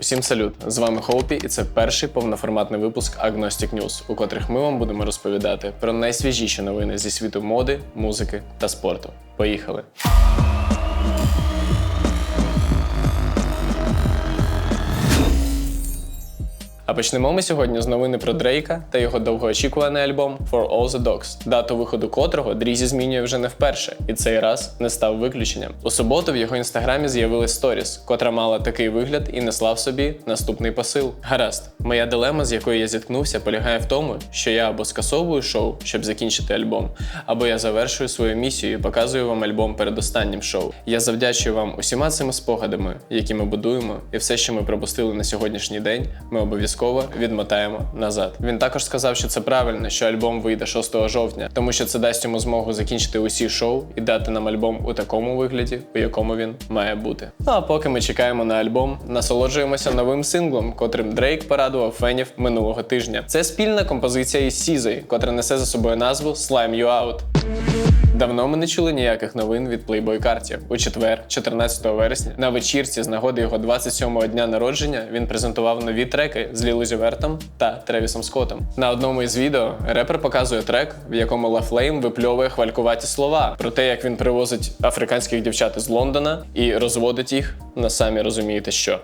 Усім салют! З вами Хоупі, і це перший повноформатний випуск Agnostic News, у котрих ми вам будемо розповідати про найсвіжіші новини зі світу моди, музики та спорту. Поїхали! А почнемо ми сьогодні з новини про Дрейка та його довгоочікуваний альбом For All the Dogs, дату виходу котрого Дрізі змінює вже не вперше, і цей раз не став виключенням. У суботу в його інстаграмі з'явилась сторіс, котра мала такий вигляд і несла в собі наступний посил. Гаразд, моя дилема, з якою я зіткнувся, полягає в тому, що я або скасовую шоу, щоб закінчити альбом, або я завершую свою місію і показую вам альбом перед останнім шоу. Я завдячую вам усіма цими спогадами, які ми будуємо, і все, що ми пропустили на сьогоднішній день, ми обов'язково відмотаємо назад. Він також сказав, що це правильно, що альбом вийде 6 жовтня, тому що це дасть йому змогу закінчити усі шоу і дати нам альбом у такому вигляді, у якому він має бути. Ну а поки ми чекаємо на альбом, насолоджуємося новим синглом, котрим Дрейк порадував фенів минулого тижня. Це спільна композиція із Сізой, котра несе за собою назву Slime You Out. Давно ми не чули ніяких новин від Playboy Carti. У четвер, 14 вересня, на вечірці з нагоди його 27-го дня народження він презентував нові треки з Лілу Зівертом та Тревісом Скоттом. На одному із відео репер показує трек, в якому Flame випльовує хвалькуваті слова про те, як він привозить африканських дівчат із Лондона і розводить їх на самі розумієте що.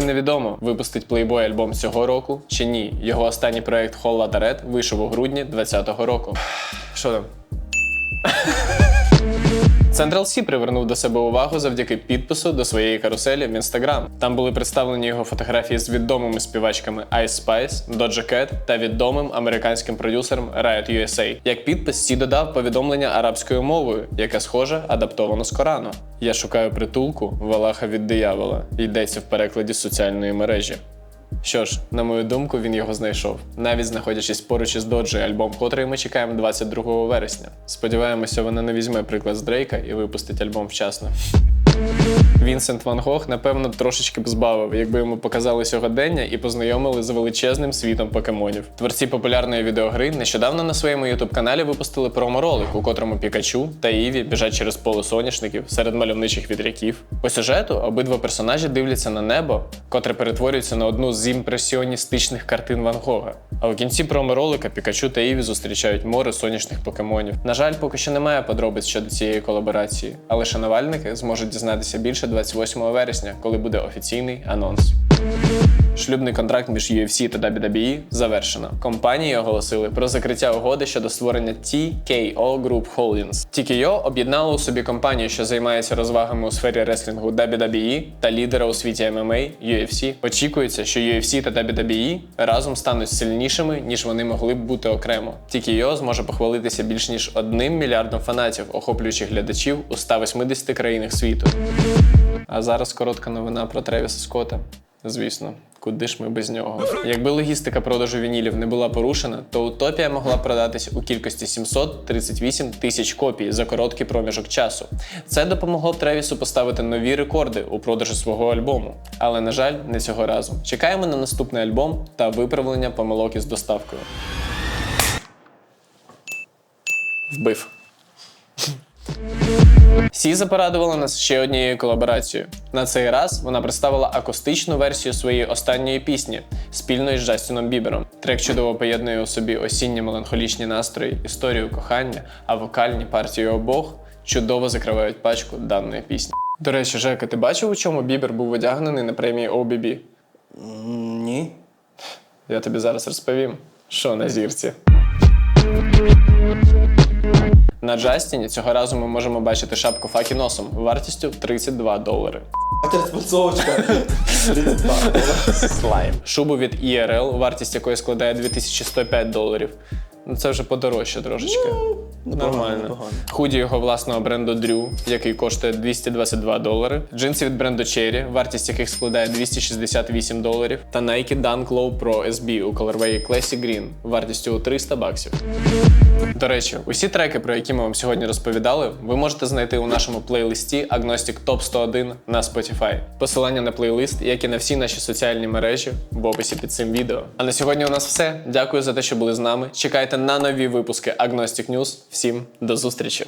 Наразі невідомо, випустить Playboy альбом цього року чи ні. Його останній проект Холла та Ред вийшов у грудні 2020 року. Що там? Central C привернув до себе увагу завдяки підпису до своєї каруселі в Instagram. Там були представлені його фотографії з відомими співачками Ice Spice, Doja Cat та відомим американським продюсером Riot USA. Як підпис, Сі додав повідомлення арабською мовою, яке схоже адаптовано з Корану. Я шукаю притулку в Аллаха від диявола. Йдеться в перекладі з соціальної мережі. Що ж, на мою думку, він його знайшов, навіть знаходячись поруч із Доджі, альбом котрий ми чекаємо 22 вересня. Сподіваємося, вона не візьме приклад з Дрейка і випустить альбом вчасно. Вінсент Ван Гог, напевно, трошечки б збавив, якби йому показали сьогодення і познайомили з величезним світом покемонів. Творці популярної відеогри нещодавно на своєму ютуб-каналі випустили промо-ролик, у котрому Пікачу та Іві біжать через поле соняшників серед мальовничих вітряків. По сюжету обидва персонажі дивляться на небо, котре перетворюється на одну з імпресіоністичних картин Ван Гога. А у кінці промо-ролика Пікачу та Іві зустрічають море сонячних покемонів. На жаль, поки що немає подробиць щодо цієї колаборації, але шанувальники зможуть дізнатися більше 28 вересня, коли буде офіційний анонс. Шлюбний контракт між UFC та WWE завершено. Компанії оголосили про закриття угоди щодо створення TKO Group Holdings. TKO об'єднало у собі компанію, що займається розвагами у сфері реслінгу WWE та лідера у світі MMA UFC. Очікується, що UFC та WWE разом стануть сильнішими, ніж вони могли б бути окремо. TKO зможе похвалитися більш ніж одним мільярдом фанатів, охоплюючих глядачів у 180 країнах світу. А зараз коротка новина про Тревіса Скотта. Звісно, куди ж ми без нього? Якби логістика продажу вінілів не була порушена, то утопія могла продатись у кількості 738 тисяч копій за короткий проміжок часу. Це допомогло б Тревісу поставити нові рекорди у продажу свого альбому. Але, на жаль, не цього разу. Чекаємо на наступний альбом та виправлення помилок із доставкою. Вбив. Сіза порадувала нас ще однією колаборацією. На цей раз вона представила акустичну версію своєї останньої пісні спільно із Джастіном Бібером. Трек чудово поєднує у собі осінні меланхолічні настрої, історію кохання, а вокальні партії обох чудово закривають пачку даної пісні. До речі, Жека, ти бачив, у чому Бібер був одягнений на премії OBB? Ні. Я тобі зараз розповім, що на зірці. На Джастіні цього разу ми можемо бачити шапку факі носом вартістю 32 долари. Спецовочка. Слайм. Шубу від IRL, вартість якої складає 2105 доларів. Ну це вже подорожче трошечки. Нормально. непогано. Худі його власного бренду Drew, який коштує 222 долари. Джинси від бренду Cherry, вартість яких складає 268 доларів. Та Nike Dunk Low Pro SB у колорвеї Classic Green вартістю у 300 баксів. До речі, усі треки, про які ми вам сьогодні розповідали, ви можете знайти у нашому плейлисті Agnostic Top 101 на Spotify. Посилання на плейлист, як і на всі наші соціальні мережі, в описі під цим відео. А на сьогодні у нас все. Дякую за те, що були з нами. Чекайте на нові випуски Agnostic News. Всім до зустрічі!